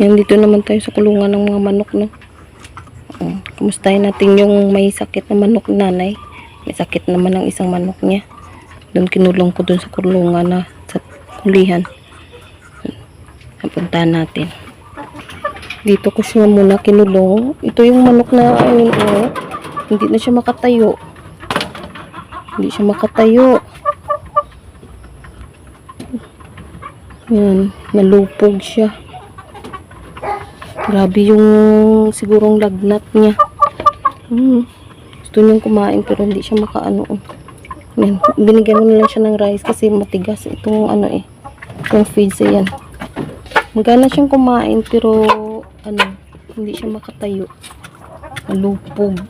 Yan, dito naman tayo sa kulungan ng mga manok, no? Uh, kumustahin natin yung may sakit na manok nanay. May sakit naman ang isang manok niya. Doon kinulong ko doon sa kulungan na sa kulihan. Napuntahan natin. Dito ko siya muna kinulong. Ito yung manok na ayun, oh. Hindi na siya makatayo. Hindi siya makatayo. Yan, nalupog siya. Grabe yung sigurong lagnat niya. Hmm. Gusto niyang kumain pero hindi siya makaano. oh. Yan. Binigyan na lang siya ng rice kasi matigas itong ano eh. Yung feeds eh yan. Magana siyang kumain pero ano, hindi siya makatayo. Malupog.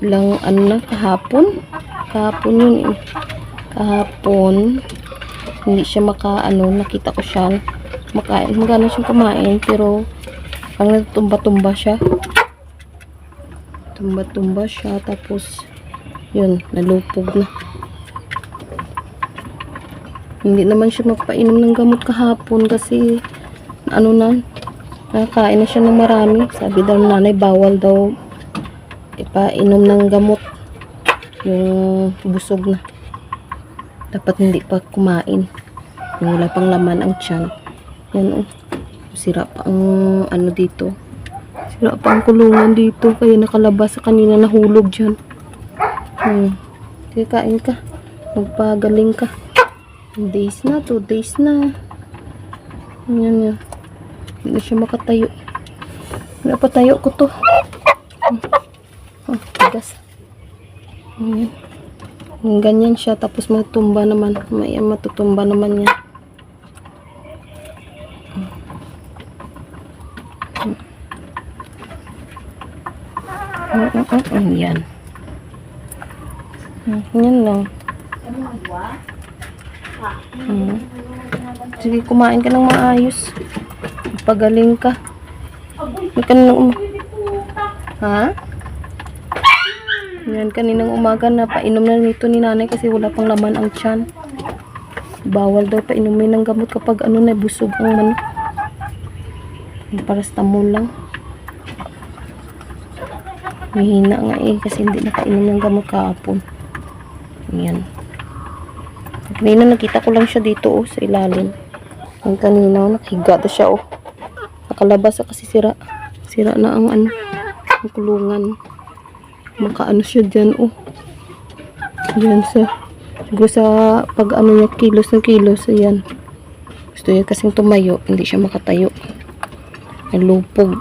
Lang ano na kahapon. Kahapon yun eh. Kahapon hindi siya maka ano nakita ko siya. Makain magana siyang kumain pero ang natumba-tumba siya. Tumba-tumba siya tapos yun nalupog na. Hindi naman siya magpainom ng gamot kahapon kasi ano na nakakain na siya ng marami. Sabi daw nanay bawal daw ipainom ng gamot. Yung busog na dapat hindi pa kumain. Wala pang laman ang tiyan. Yan oh. Sira pa ang ano dito. Sira pa ang kulungan dito. Kaya nakalabas sa kanina nahulog dyan. Hmm. sige kain ka. Magpagaling ka. Days na, two days na. Yan yan. Hindi siya makatayo. Wala pa tayo ko to. Oh, tigas. Yan ganyan siya, tapos matutumba naman. May matutumba naman yan. Mm, mm, mm, Yan. Yan lang. Mm. Sige, kumain ka ng maayos. Pagaling ka. May ka nang um- Ha? Yan, kaninang umaga na painom na nito ni nanay kasi wala pang laman ang tiyan. Bawal daw painumin ng gamot kapag ano na busog ang manok. Parastamol lang. Mahina nga eh kasi hindi nakainom ng gamot kahapon. Yan. Kanina nakita ko lang siya dito oh sa ilalim. Yung kanina oh, nakahiga na siya oh. Nakalabas na kasi sira. Sira na ang ano, ang kulungan makaano siya dyan oh. Dyan sa siguro sa pag ano niya kilos ng kilos ayan. Gusto niya kasing tumayo hindi siya makatayo. Nalupog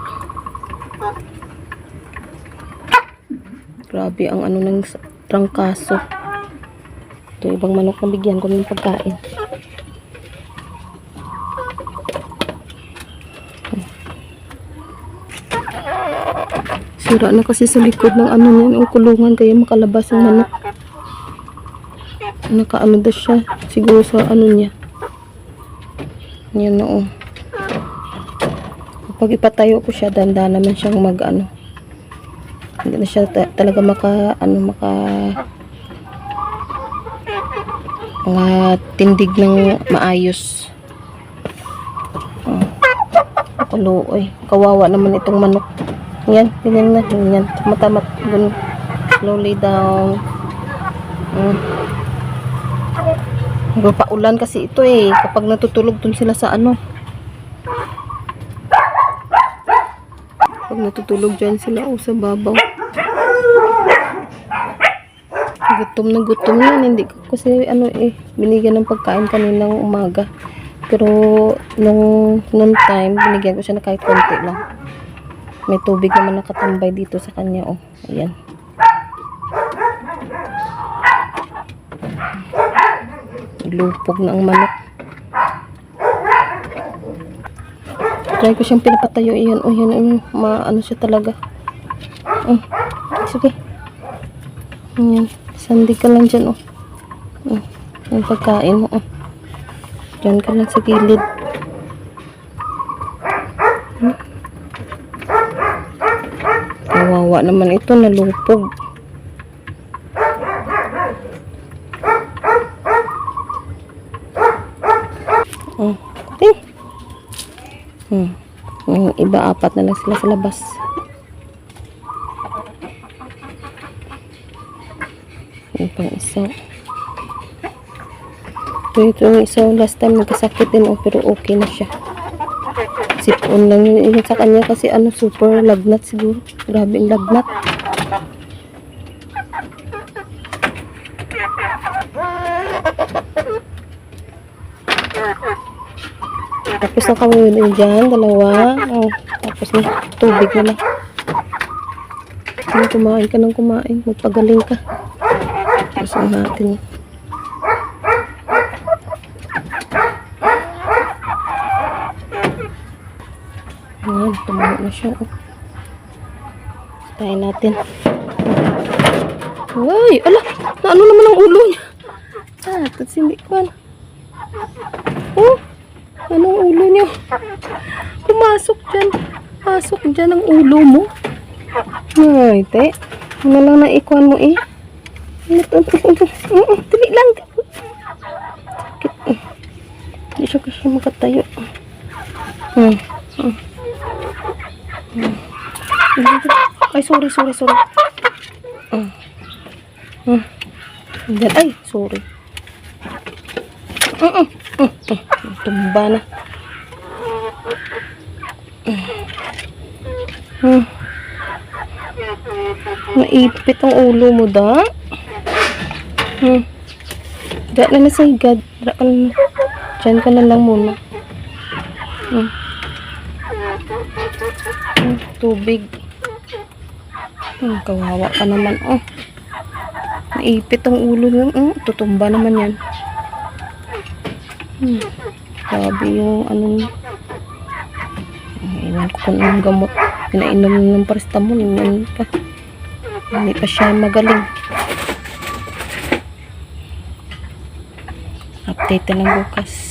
grabe ang ano ng trangkaso. Ito ibang manok na bigyan ko ng pagkain Sira na kasi sa likod ng ano niya, yung kulungan kaya makalabas ang manok. Nakaano daw siya, siguro sa ano niya. Yan na oh. Kapag ipatayo ko siya, danda naman siyang mag ano. Hindi na siya ta- talaga maka, ano, maka mga tindig ng maayos. Oh. Kulo, Kawawa naman itong manok. Yan, ganyan na, ganyan. Matamat, dun, slowly down. Mm. Paulan kasi ito eh, kapag natutulog dun sila sa ano. Kapag natutulog dyan sila, oh, sa babaw. Gutom na gutom yan, hindi ko kasi ano eh, binigyan ng pagkain kaninang umaga. Pero, nung, nung time, binigyan ko siya na kahit konti lang. May tubig naman nakatambay dito sa kanya, oh. Ayan. Lupog na ang manok. Try ko siyang pinapatayo. Ayan, oh, yan, oh, maano siya talaga. Oh, sige. Ayan, sandi ka lang dyan, oh. Oh, yung pagkain mo, oh. Diyan ka lang sa gilid. Naman ito, nalupog. Oh, ting. Hmm. Yung iba, apat na lang sila sa labas. Yung pang isa. Ito yung isa, last time nagkasakit din, oh, pero okay na siya. Sipon lang yun, yun sa kanya kasi ano, super lagnat siguro. Grabe ang lagnat. Tapos na kami yun dyan, dalawa. Oh, tapos na, tubig na lang. Ano, kumain ka ng kumain. Magpagaling ka. Tapos natin. Ayan, tumuho na siya. Oh. Tayo natin. Ay, ala, na ano naman ang ulo niya? Ah, tapos hindi ko. Oh, anong ulo niya? Pumasok dyan. Pasok dyan ang ulo mo. Ay, te. Ano lang na ikuan mo eh. Ano to? Oo, Dili lang. Sakit. Hindi siya kasi makatayo. Hmm. Hmm. Hmm. Ay, sorry, sorry. Hmm. Diyan. Ay, sorry. Mm -mm. Mm -mm. Tumba na. Hmm. Naipit ang ulo mo, da? Hmm. Da na na sa higad. Na. Diyan ka na lang muna. Hmm. Hmm, tubig. Hmm, kawawa ka naman. Oh. Naipit ang ulo mo. Hmm, tutumba naman yan. Hmm. Grabe yung ano. Iwan ko kung anong gamot. Pinainom ng paracetamol. Yan pa. Hindi pa siya magaling. Update na lang bukas.